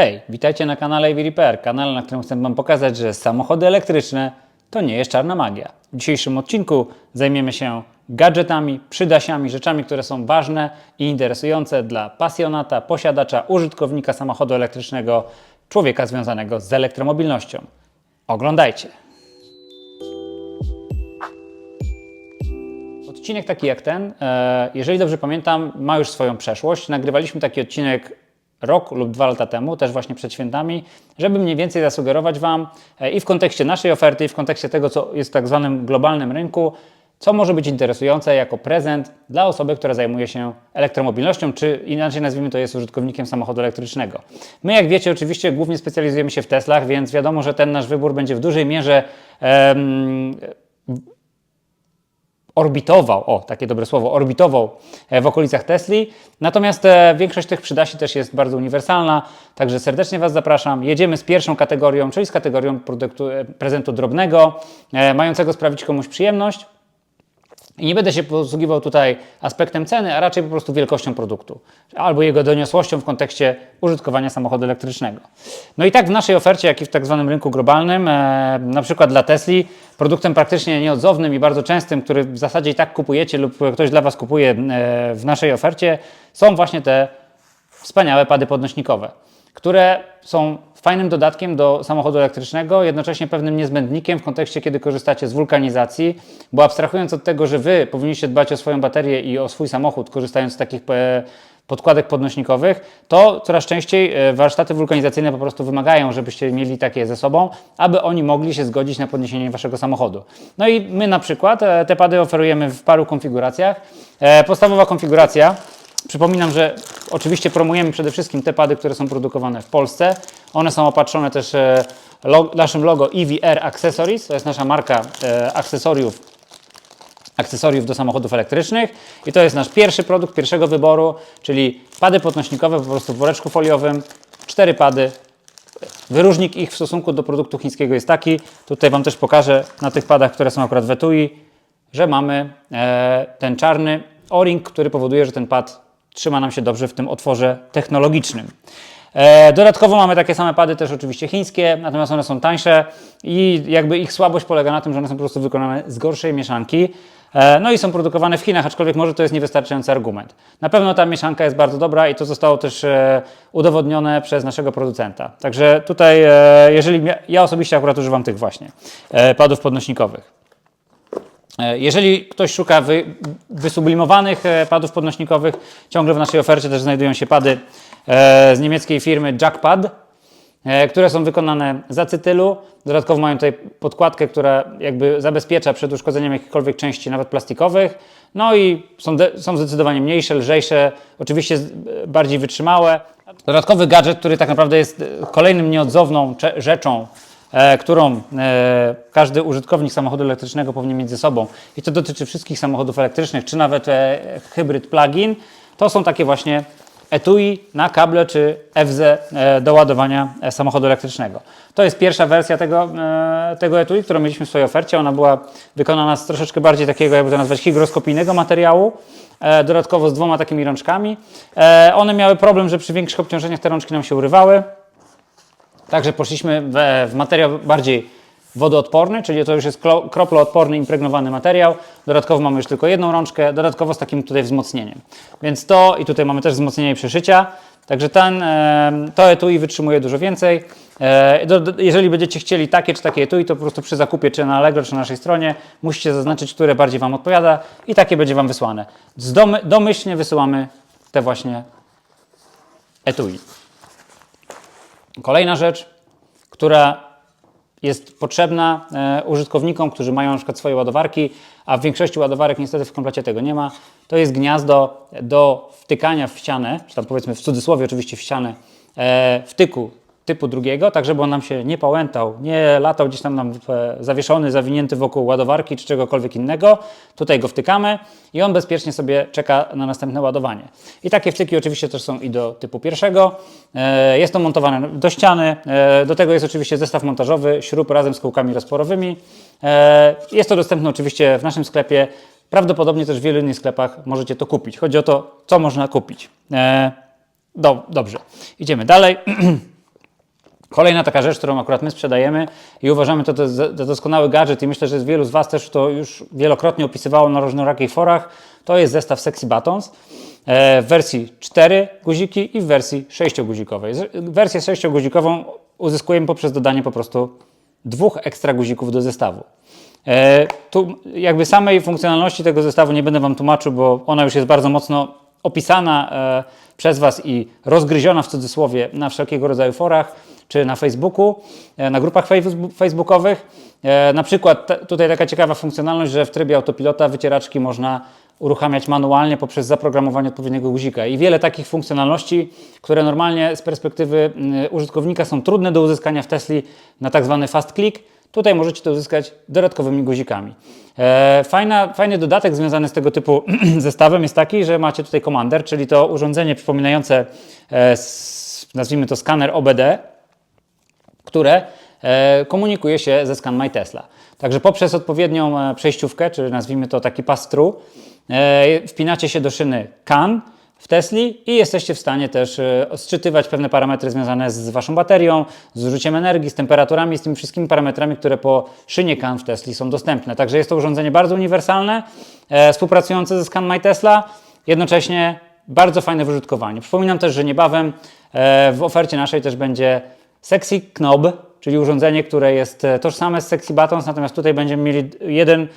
Hej, witajcie na kanale AV Repair, kanale, na którym chcę Wam pokazać, że samochody elektryczne to nie jest czarna magia. W dzisiejszym odcinku zajmiemy się gadżetami, przydasiami, rzeczami, które są ważne i interesujące dla pasjonata, posiadacza, użytkownika samochodu elektrycznego, człowieka związanego z elektromobilnością. Oglądajcie! Odcinek taki jak ten, e, jeżeli dobrze pamiętam, ma już swoją przeszłość. Nagrywaliśmy taki odcinek rok lub dwa lata temu, też właśnie przed świętami, żeby mniej więcej zasugerować Wam e, i w kontekście naszej oferty, i w kontekście tego, co jest w tak zwanym globalnym rynku, co może być interesujące jako prezent dla osoby, która zajmuje się elektromobilnością, czy inaczej nazwijmy to jest użytkownikiem samochodu elektrycznego. My, jak wiecie, oczywiście głównie specjalizujemy się w Teslach, więc wiadomo, że ten nasz wybór będzie w dużej mierze orbitował, o takie dobre słowo, orbitował e, w okolicach Tesli. Natomiast e, większość tych przydasi też jest bardzo uniwersalna, także serdecznie Was zapraszam. Jedziemy z pierwszą kategorią, czyli z kategorią produktu, e, prezentu drobnego, mającego sprawić komuś przyjemność. I nie będę się posługiwał tutaj aspektem ceny, a raczej po prostu wielkością produktu albo jego doniosłością w kontekście użytkowania samochodu elektrycznego. No i tak w naszej ofercie, jak i w tak zwanym rynku globalnym, e, na przykład dla Tesli, produktem praktycznie nieodzownym i bardzo częstym, który w zasadzie i tak kupujecie lub ktoś dla Was kupuje e, w naszej ofercie, są właśnie te wspaniałe pady podnośnikowe, które są fajnym dodatkiem do samochodu elektrycznego, jednocześnie pewnym niezbędnikiem w kontekście, kiedy korzystacie z wulkanizacji, bo abstrahując od tego, że Wy powinniście dbać o swoją baterię i o swój samochód, korzystając z takich e, podkładek podnośnikowych, to coraz częściej e, warsztaty wulkanizacyjne po prostu wymagają, żebyście mieli takie ze sobą, aby oni mogli się zgodzić na podniesienie Waszego samochodu. No i my na przykład e, te pady oferujemy w paru konfiguracjach. Podstawowa konfiguracja Przypominam, że oczywiście promujemy przede wszystkim te pady, które są produkowane w Polsce. One są opatrzone też e, naszym logo EVR Accessories. To jest nasza marka e, akcesoriów, akcesoriów do samochodów elektrycznych. I to jest nasz pierwszy produkt, pierwszego wyboru, czyli pady podnośnikowe po prostu w woreczku foliowym. Cztery pady. Wyróżnik ich w stosunku do produktu chińskiego jest taki. Tutaj Wam też pokażę na tych padach, które są akurat w etui, że mamy e, ten czarny o-ring, który powoduje, że ten pad trzyma nam się dobrze w tym otworze technologicznym. E, dodatkowo mamy takie same pady też oczywiście chińskie, natomiast one są tańsze i jakby ich słabość polega na tym, że one są po prostu wykonane z gorszej mieszanki. E, no i są produkowane w Chinach, aczkolwiek może to jest niewystarczający argument. Na pewno ta mieszanka jest bardzo dobra i to zostało też e, udowodnione przez naszego producenta. Także tutaj, jeżeli ja osobiście akurat używam tych właśnie padów podnośnikowych. E, Jeżeli ktoś szuka wy, wysublimowanych e, padów podnośnikowych, ciągle w naszej ofercie też znajdują się pady e, z niemieckiej firmy Jackpad, które są wykonane z acetylu. Dodatkowo mają tutaj podkładkę, która jakby zabezpiecza przed uszkodzeniem jakichkolwiek części, nawet plastikowych. No i są, są zdecydowanie mniejsze, lżejsze, oczywiście bardziej wytrzymałe. Dodatkowy gadżet, który tak naprawdę jest kolejnym nieodzowną rzeczą, którą e, każdy użytkownik samochodu elektrycznego powinien mieć ze sobą. I to dotyczy wszystkich samochodów elektrycznych, czy nawet e, hybryd plug-in. To są takie właśnie etui na kable czy FZ e, do ładowania e, samochodu elektrycznego. To jest pierwsza wersja tego, e, tego etui, którą mieliśmy w swojej ofercie. Ona była wykonana z troszeczkę bardziej takiego, jakby to nazwać, hygroskopijnego materiału. E, dodatkowo z dwoma takimi rączkami. E, one miały problem, że przy większych obciążeniach te rączki nam się urywały. Także poszliśmy w, w materiał bardziej wodoodporny, czyli to już jest kroploodporny, impregnowany materiał. Dodatkowo mamy już tylko jedną rączkę, dodatkowo z takim tutaj wzmocnieniem. Więc to i tutaj mamy też wzmocnienie przeszycia. Także ten, to etui wytrzymuje dużo więcej. E, jeżeli będziecie chcieli takie czy takie etui, to po prostu przy zakupie czy na Allegro, czy na naszej stronie musicie zaznaczyć, które bardziej Wam odpowiada i takie będzie Wam wysłane. Domyślnie wysyłamy te właśnie etui. Kolejna rzecz, która jest potrzebna e, użytkownikom, którzy mają na przykład swoje ładowarki, a w większości ładowarek niestety w komplecie tego nie ma. To jest gniazdo do wtykania w ścianę, czy tam powiedzmy w cudzysłowie oczywiście w ścianę, e, wtyku typu drugiego, tak żeby on nam się nie pałętał, nie latał gdzieś tam nam e, zawieszony, zawinięty wokół ładowarki czy czegokolwiek innego. Tutaj go wtykamy i on bezpiecznie sobie czeka na następne ładowanie. I takie wtyki oczywiście też są i do typu pierwszego. E, Jest to montowane do ściany. E, Do tego jest oczywiście zestaw montażowy, śrub razem z kółkami rozporowymi. Jest to dostępne oczywiście w naszym sklepie. Prawdopodobnie też w wielu innych sklepach możecie to kupić. Chodzi o to, co można kupić. Do, dobrze, idziemy dalej. Kolejna taka rzecz, którą akurat my sprzedajemy i uważamy to za doskonały gadżet i myślę, że wielu z Was też to już wielokrotnie opisywało na różnorakich forach, to jest zestaw Sexy Buttons e, w wersji 4 guziki i w wersji 6-guzikowej. Z- Wersję 6-guzikową uzyskujemy poprzez dodanie po prostu dwóch ekstra guzików do zestawu. E, tu jakby samej funkcjonalności tego zestawu nie będę Wam tłumaczył, bo ona już jest bardzo mocno opisana e, przez Was i rozgryziona w cudzysłowie na wszelkiego rodzaju forach, czy na Facebooku, e, na grupach facebookowych. E, na przykład tutaj taka ciekawa funkcjonalność, że w trybie autopilota wycieraczki można uruchamiać manualnie poprzez zaprogramowanie odpowiedniego guzika. I wiele takich funkcjonalności, które normalnie z perspektywy mm, użytkownika są trudne do uzyskania w Tesli na tak zwany fast click, Tutaj możecie to uzyskać dodatkowymi guzikami. E, fajna, fajny dodatek związany z tego typu zestawem jest taki, że macie tutaj Commander, czyli to urządzenie przypominające, nazwijmy to skaner OBD, które e, komunikuje się ze Scan My Tesla. Także poprzez odpowiednią e, przejściówkę, czy nazwijmy to taki pass-through, e, wpinacie się do szyny CAN w Tesli i jesteście w stanie też odczytywać pewne parametry związane z Waszą baterią, z zużyciem energii, z temperaturami, z tymi wszystkimi parametrami, które po szynie CAN w Tesli są dostępne. Także jest to urządzenie bardzo uniwersalne, współpracujące ze Scan My Tesla, jednocześnie bardzo fajne w użytkowaniu. Przypominam też, że niebawem w ofercie naszej też będzie Sexy Knob, czyli urządzenie, które jest e, tożsame z Sexy Buttons, natomiast tutaj będziemy mieli jeden,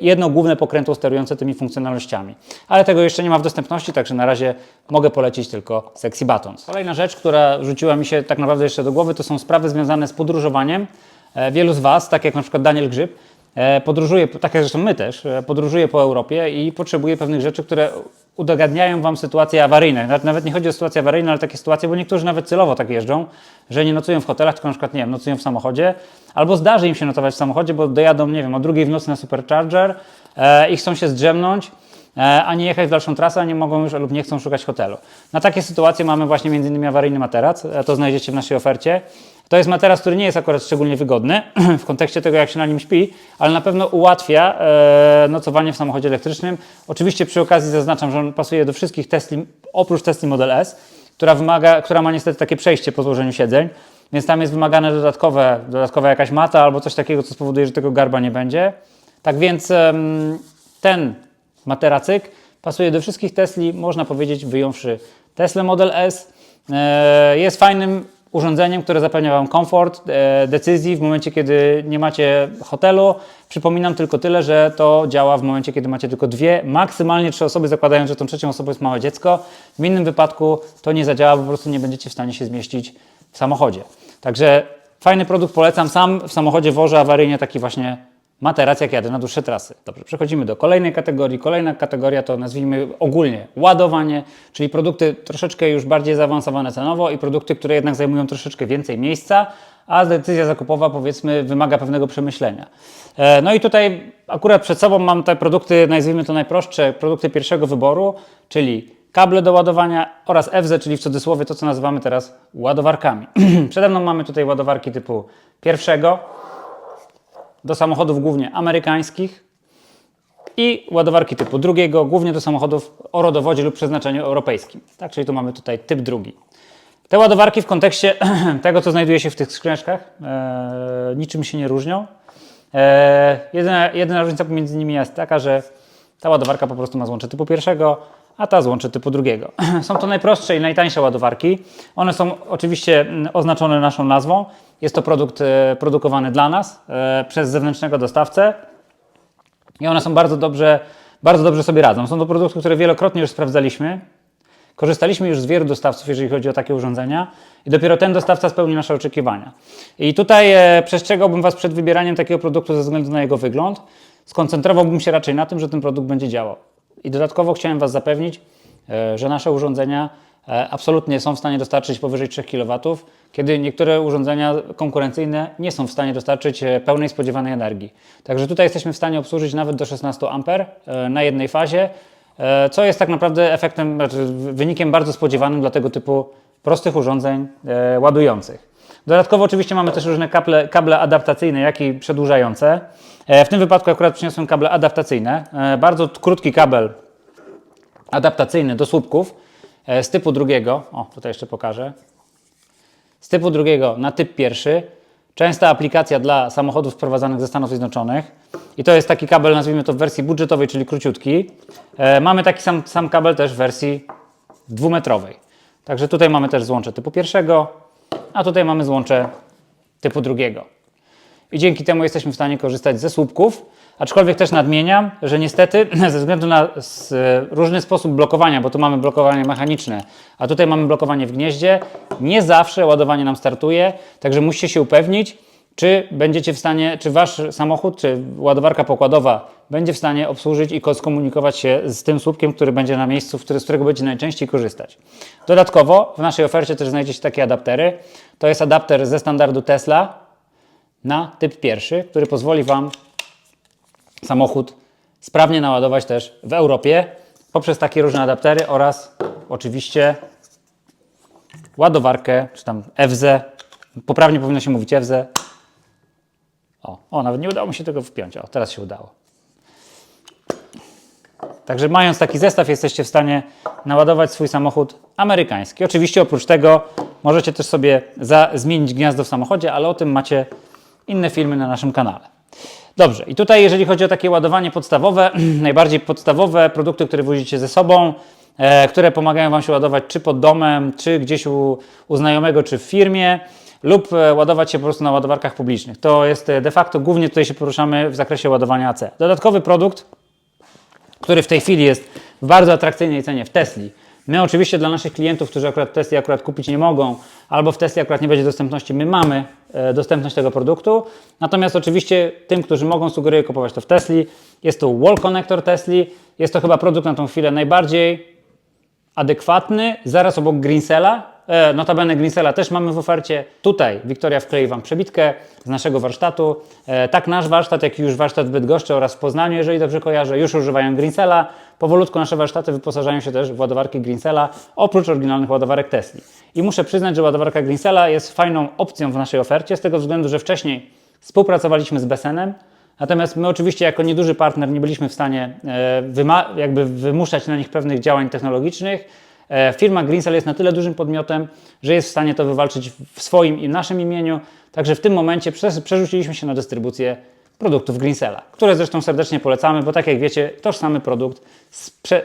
jedno główne pokrętło sterujące tymi funkcjonalnościami. Ale tego jeszcze nie ma w dostępności, także na razie mogę polecić tylko Sexy Buttons. Kolejna rzecz, która rzuciła mi się tak naprawdę jeszcze do głowy, to są sprawy związane z podróżowaniem. E, Wielu z Was, tak jak na przykład Daniel Grzyb, e, podróżuje, tak jak zresztą my też, podróżuje po Europie i potrzebuje pewnych rzeczy, które udogadniają Wam sytuacje awaryjne. Nawet- nie chodzi o sytuacje awaryjne, ale takie sytuacje, bo niektórzy nawet celowo tak jeżdżą, że nie nocują w hotelach, tylko na przykład, nie wiem, nocują w samochodzie, albo zdarzy im się notować w samochodzie, bo dojadą, nie wiem, o drugiej w nocy na Supercharger e, i chcą się zdrzemnąć, a nie jechać w dalszą trasę, a nie mogą już lub nie chcą szukać hotelu. Na takie sytuacje mamy właśnie m.in. awaryjny materac, e, to znajdziecie w naszej ofercie. To jest materac, który nie jest akurat szczególnie wygodny w kontekście tego, jak się na nim śpi, ale na pewno ułatwia e, nocowanie w samochodzie elektrycznym. Oczywiście przy okazji zaznaczam, że on pasuje do wszystkich Tesli, oprócz Tesli Model S, która, wymaga, która ma niestety takie przejście po złożeniu siedzeń, więc tam jest wymagane dodatkowe, dodatkowa jakaś mata albo coś takiego, co spowoduje, że tego garba nie będzie. Tak więc ten materacyk pasuje do wszystkich Tesli, można powiedzieć, wyjąwszy Tesla Model S. E, Jest fajnym urządzeniem, które zapewnia Wam komfort e, decyzji w momencie, kiedy nie macie hotelu. Przypominam tylko tyle, że to działa w momencie, kiedy macie tylko dwie, maksymalnie trzy osoby, zakładając, że tą trzecią osobą jest małe dziecko. W innym wypadku to nie zadziała, po prostu nie będziecie w stanie się zmieścić w samochodzie. Także fajny produkt, polecam. Sam w samochodzie wożę awaryjnie taki właśnie materac, jak jadę na dłuższe trasy. Dobrze, przechodzimy do kolejnej kategorii. Kolejna kategoria to nazwijmy ogólnie ładowanie, czyli produkty troszeczkę już bardziej zaawansowane cenowo i produkty, które jednak zajmują troszeczkę więcej miejsca, a decyzja zakupowa powiedzmy wymaga pewnego przemyślenia. E, No i tutaj akurat przed sobą mam te produkty, nazwijmy to najprostsze, produkty pierwszego wyboru, czyli kable do ładowania oraz FZ, czyli w cudzysłowie to, co nazywamy teraz ładowarkami. Przede mną mamy tutaj ładowarki typu pierwszego, do samochodów głównie amerykańskich i ładowarki typu drugiego, głównie do samochodów o rodowodzie lub przeznaczeniu europejskim. Tak, czyli tu mamy tutaj typ drugi. Te ładowarki w kontekście tego, co znajduje się w tych skrzyneczkach, e, niczym się nie różnią. E, jedyna, jedyna różnica pomiędzy nimi jest taka, że ta ładowarka po prostu ma złącze typu pierwszego, a ta złącze typu drugiego. Są to najprostsze i najtańsze ładowarki. One są oczywiście mm, oznaczone naszą nazwą. Jest to produkt e, produkowany dla nas e, przez zewnętrznego dostawcę i one są bardzo dobrze, bardzo dobrze sobie radzą. Są to produkty, które wielokrotnie już sprawdzaliśmy. Korzystaliśmy już z wielu dostawców, jeżeli chodzi o takie urządzenia, i dopiero ten dostawca spełni nasze oczekiwania. I tutaj e, przestrzegałbym Was przed wybieraniem takiego produktu ze względu na jego wygląd. Skoncentrowałbym się raczej na tym, że ten produkt będzie działał. I dodatkowo chciałem Was zapewnić, e, że nasze urządzenia e, absolutnie są w stanie dostarczyć powyżej 3 kW, kiedy niektóre urządzenia konkurencyjne nie są w stanie dostarczyć e, pełnej spodziewanej energii. Także tutaj jesteśmy w stanie obsłużyć nawet do 16 A na jednej fazie, co jest tak naprawdę efektem, znaczy wynikiem bardzo spodziewanym dla tego typu prostych urządzeń ładujących. Dodatkowo oczywiście mamy też różne kable, kable adaptacyjne, jak i przedłużające. E, W tym wypadku akurat przyniosłem kable adaptacyjne. E, Bardzo krótki kabel adaptacyjny do słupków e, z typu drugiego. O, tutaj jeszcze pokażę. z typu drugiego na typ pierwszy. Częsta aplikacja dla samochodów sprowadzanych ze Stanów Zjednoczonych. I to jest taki kabel, nazwijmy to w wersji budżetowej, czyli króciutki. Mamy taki sam, sam kabel też w wersji dwumetrowej. Także tutaj mamy też złącze typu pierwszego, a tutaj mamy złącze typu drugiego. I dzięki temu jesteśmy w stanie korzystać ze słupków, aczkolwiek też nadmieniam, że niestety ze względu na różny sposób blokowania, bo tu mamy blokowanie mechaniczne, a tutaj mamy blokowanie w gnieździe, nie zawsze ładowanie nam startuje, także musicie się upewnić, czy będziecie w stanie, czy wasz samochód, czy ładowarka pokładowa będzie w stanie obsłużyć i ko- skomunikować się z tym słupkiem, który będzie na miejscu, z którego będziecie najczęściej korzystać. Dodatkowo w naszej ofercie też znajdziecie takie adaptery. To jest adapter ze standardu Tesla na typ pierwszy, który pozwoli Wam samochód sprawnie naładować też w Europie poprzez takie różne adaptery oraz oczywiście ładowarkę, czy tam FZ. Poprawnie powinno się mówić FZ. O, o, nawet nie udało mi się tego wpiąć. O, teraz się udało. Także mając taki zestaw jesteście w stanie naładować swój samochód amerykański. Oczywiście oprócz tego możecie też sobie za, zmienić gniazdo w samochodzie, ale o tym macie inne filmy na naszym kanale. Dobrze, i tutaj jeżeli chodzi o takie ładowanie podstawowe, najbardziej podstawowe produkty, które wozicie ze sobą, e, które pomagają Wam się ładować czy pod domem, czy gdzieś u, u znajomego, czy w firmie, lub e, ładować się po prostu na ładowarkach publicznych. To jest e, de facto głównie tutaj się poruszamy w zakresie ładowania AC. Dodatkowy produkt, który w tej chwili jest w bardzo atrakcyjnej cenie w Tesli. My oczywiście dla naszych klientów, którzy akurat Tesli akurat kupić nie mogą, albo w Tesli akurat nie będzie dostępności, my mamy e, dostępność tego produktu. Natomiast oczywiście tym, którzy mogą, sugeruję kupować to w Tesli. Jest to Wall Connector Tesli. Jest to chyba produkt na tą chwilę najbardziej adekwatny, zaraz obok Greensela. E, notabene Greensela też mamy w ofercie. Tutaj Wiktoria wklei Wam przebitkę z naszego warsztatu. E, tak nasz warsztat, jak i już warsztat w Bydgoszczy oraz w Poznaniu, jeżeli dobrze kojarzę, już używają Greensela. Powolutku nasze warsztaty wyposażają się też w ładowarki Greensela, oprócz oryginalnych ładowarek Tesli. I muszę przyznać, że ładowarka Greensela jest fajną opcją w naszej ofercie, z tego względu, że wcześniej współpracowaliśmy z Besenem, Natomiast my oczywiście jako nieduży partner nie byliśmy w stanie e, jakby wymuszać na nich pewnych działań technologicznych. E, Firma Greensell jest na tyle dużym podmiotem, że jest w stanie to wywalczyć w swoim i naszym imieniu. Także w tym momencie przerzuciliśmy się na dystrybucję produktów Greensella, które zresztą serdecznie polecamy, bo tak jak wiecie, tożsamy produkt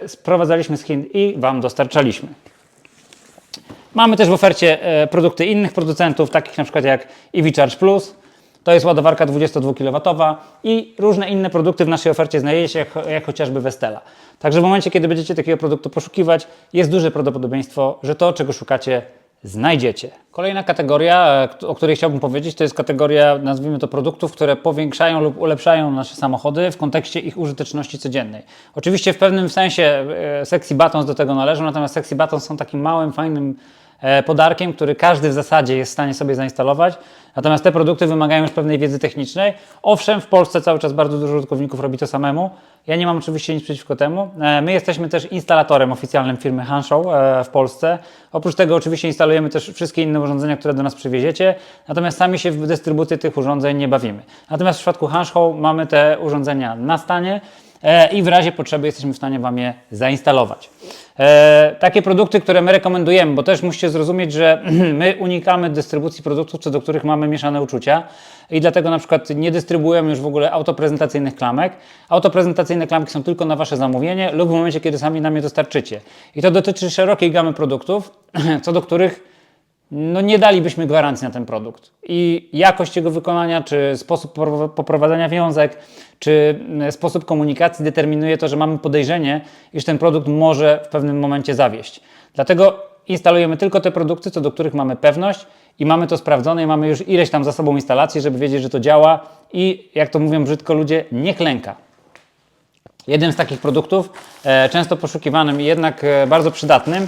sprowadzaliśmy z Chin i Wam dostarczaliśmy. Mamy też w ofercie e, produkty innych producentów, takich na przykład jak EV Charge Plus. To jest ładowarka 22 kW i różne inne produkty w naszej ofercie znajdziecie, jak, jak chociażby Westela. Także w momencie, kiedy będziecie takiego produktu poszukiwać, jest duże prawdopodobieństwo, że to, czego szukacie, znajdziecie. Kolejna kategoria, e, o której chciałbym powiedzieć, to jest kategoria, nazwijmy to produktów, które powiększają lub ulepszają nasze samochody w kontekście ich użyteczności codziennej. Oczywiście w pewnym sensie e, sexy buttons do tego należą, natomiast sexy buttons są takim małym, fajnym podarkiem, który każdy w zasadzie jest w stanie sobie zainstalować. Natomiast te produkty wymagają już pewnej wiedzy technicznej. Owszem, w Polsce cały czas bardzo dużo użytkowników robi to samemu. Ja nie mam oczywiście nic przeciwko temu. E, My jesteśmy też instalatorem oficjalnym firmy Hanshow e, w Polsce. Oprócz tego oczywiście instalujemy też wszystkie inne urządzenia, które do nas przywieziecie. Natomiast sami się w dystrybucję tych urządzeń nie bawimy. Natomiast w przypadku Hanshow mamy te urządzenia na stanie e, i w razie potrzeby jesteśmy w stanie Wam je zainstalować. E, takie produkty, które my rekomendujemy, bo też musicie zrozumieć, że my unikamy dystrybucji produktów, co do których mamy mieszane uczucia i dlatego na przykład nie dystrybuujemy już w ogóle autoprezentacyjnych klamek. Autoprezentacyjne klamki są tylko na Wasze zamówienie lub w momencie, kiedy sami nam je dostarczycie. I to dotyczy szerokiej gamy produktów, co do których no nie dalibyśmy gwarancji na ten produkt. I jakość jego wykonania, czy sposób poprowadzenia wiązek, czy mm, sposób komunikacji determinuje to, że mamy podejrzenie, iż ten produkt może w pewnym momencie zawieść. Dlatego instalujemy tylko te produkty, co do których mamy pewność i mamy to sprawdzone i mamy już ileś tam za sobą instalacji, żeby wiedzieć, że to działa i jak to mówią brzydko ludzie, nie klęka. Jednym z takich produktów, e, często poszukiwanym i jednak e, bardzo przydatnym,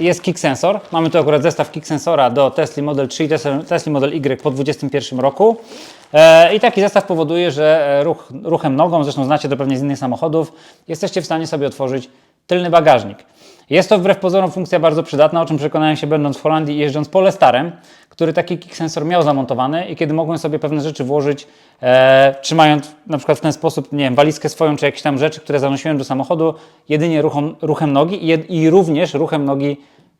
jest Kick Sensor. Mamy tu akurat zestaw Kick Sensora do Tesla Model 3 i Tesla- Tesla Model Y po 2021 roku. E, I taki zestaw powoduje, że e, ruch, ruchem nogą, zresztą znacie to pewnie z innych samochodów, jesteście w stanie sobie otworzyć tylny bagażnik. Jest to wbrew pozorom funkcja bardzo przydatna, o czym przekonałem się będąc w Holandii i jeżdżąc Polestarem, który taki kick sensor miał zamontowany i kiedy mogłem sobie pewne rzeczy włożyć, e, trzymając na przykład w ten sposób, nie wiem, walizkę swoją czy jakieś tam rzeczy, które zanosiłem do samochodu, jedynie ruchom, ruchem nogi i, i również ruchem nogi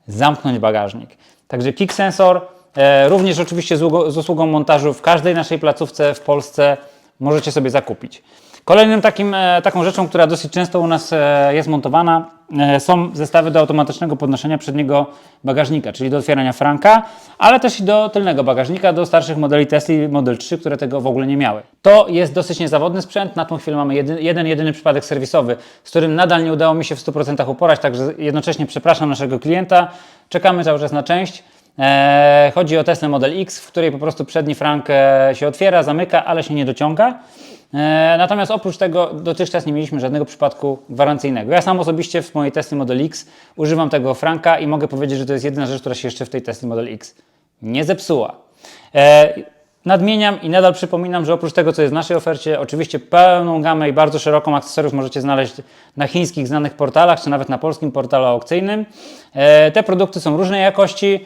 zamknąć bagażnik. Także kick sensor e, również oczywiście z, z usługą montażu w każdej naszej placówce w Polsce możecie sobie zakupić. Kolejnym takim, e, taką rzeczą, która dosyć często u nas e, jest montowana, są zestawy do automatycznego podnoszenia przedniego bagażnika, czyli do otwierania franka, ale też i do tylnego bagażnika, do starszych modeli Tesla Model 3, które tego w ogóle nie miały. To jest dosyć niezawodny sprzęt, na tą chwilę mamy jedy, jeden, jedyny przypadek serwisowy, z którym nadal nie udało mi się w 100% uporać, także jednocześnie przepraszam naszego klienta, czekamy cały czas na część. E, chodzi o Tesla Model X, w której po prostu przedni frank e, się otwiera, zamyka, ale się nie dociąga. E, natomiast oprócz tego dotychczas nie mieliśmy żadnego przypadku gwarancyjnego. Ja sam osobiście w mojej Tesla Model X używam tego franka i mogę powiedzieć, że to jest jedyna rzecz, która się jeszcze w tej Tesla Model X nie zepsuła. E, Nadmieniam i nadal przypominam, że oprócz tego, co jest w naszej ofercie, oczywiście pełną gamę i bardzo szeroką akcesoriów możecie znaleźć na chińskich znanych portalach, czy nawet na polskim portalu aukcyjnym. E, Te produkty są różnej jakości.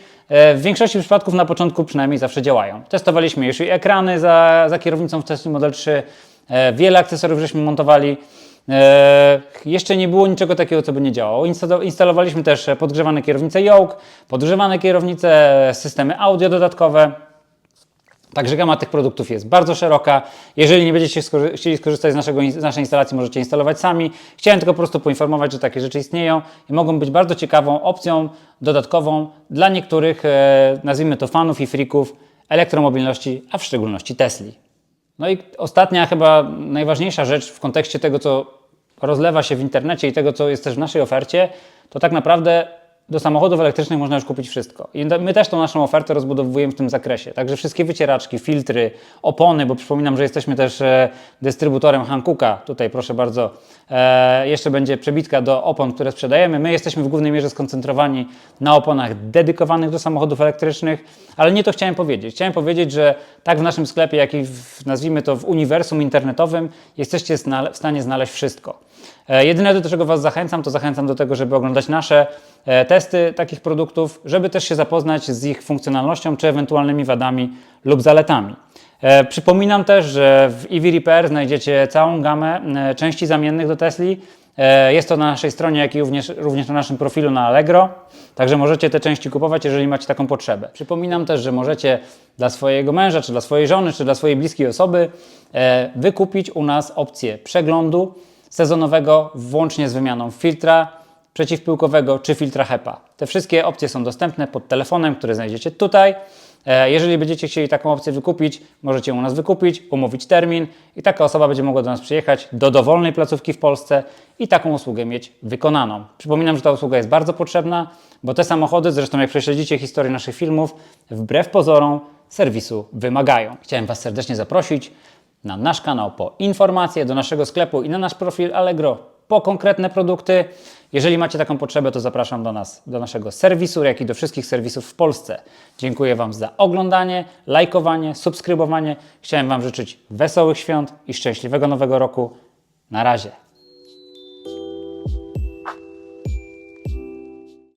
W większości przypadków na początku przynajmniej zawsze działają. Testowaliśmy już i ekrany za, za kierownicą w Tesla Model 3. e, Wiele akcesoriów żeśmy montowali. E, jeszcze nie było niczego takiego, co by nie działało. Instalo- Instalowaliśmy też e, podgrzewane kierownice yoke, podgrzewane kierownice, systemy audio dodatkowe. Także gama tych produktów jest bardzo szeroka. Jeżeli nie będziecie skorzy- chcieli skorzystać z, naszego, z naszej instalacji, możecie instalować sami. Chciałem tylko po prostu poinformować, że takie rzeczy istnieją i mogą być bardzo ciekawą opcją dodatkową dla niektórych, e, nazwijmy to fanów i frików elektromobilności, a w szczególności Tesli. No i ostatnia, chyba najważniejsza rzecz w kontekście tego, co rozlewa się w internecie i tego, co jest też w naszej ofercie, to tak naprawdę do samochodów elektrycznych można już kupić wszystko. I my też tą naszą ofertę rozbudowujemy w tym zakresie. Także wszystkie wycieraczki, filtry, opony, bo przypominam, że jesteśmy też e, dystrybutorem Hankooka. Tutaj proszę bardzo, e, jeszcze będzie przebitka do opon, które sprzedajemy. My jesteśmy w głównej mierze skoncentrowani na oponach dedykowanych do samochodów elektrycznych, ale nie to chciałem powiedzieć. Chciałem powiedzieć, że tak w naszym sklepie, jak i w, nazwijmy to w uniwersum internetowym, jesteście w stanie znaleźć wszystko. E, Jedyne do czego Was zachęcam, to zachęcam do tego, żeby oglądać nasze e, testy takich produktów, żeby też się zapoznać z ich funkcjonalnością czy ewentualnymi wadami lub zaletami. E, Przypominam też, że w EV Repair znajdziecie całą gamę części zamiennych do Tesli. Jest to na naszej stronie, jak i również, również na naszym profilu na Allegro. Także możecie te części kupować, jeżeli macie taką potrzebę. Przypominam też, że możecie dla swojego męża, czy dla swojej żony, czy dla swojej bliskiej osoby wykupić u nas opcję przeglądu sezonowego włącznie z wymianą filtra przeciwpyłkowego czy filtra HEPA. Te wszystkie opcje są dostępne pod telefonem, które znajdziecie tutaj. E, Jeżeli będziecie chcieli taką opcję wykupić, możecie u nas wykupić, umówić termin i taka osoba będzie mogła do nas przyjechać do dowolnej placówki w Polsce i taką usługę mieć wykonaną. Przypominam, że ta usługa jest bardzo potrzebna, bo te samochody, zresztą jak prześledzicie historię naszych filmów, wbrew pozorom serwisu wymagają. Chciałem Was serdecznie zaprosić na nasz kanał po informacje do naszego sklepu i na nasz profil Allegro po konkretne produkty. Jeżeli macie taką potrzebę, to zapraszam do nas, do naszego serwisu, jak i do wszystkich serwisów w Polsce. Dziękuję Wam za oglądanie, lajkowanie, subskrybowanie. Chciałem Wam życzyć wesołych świąt i szczęśliwego nowego roku. Na razie.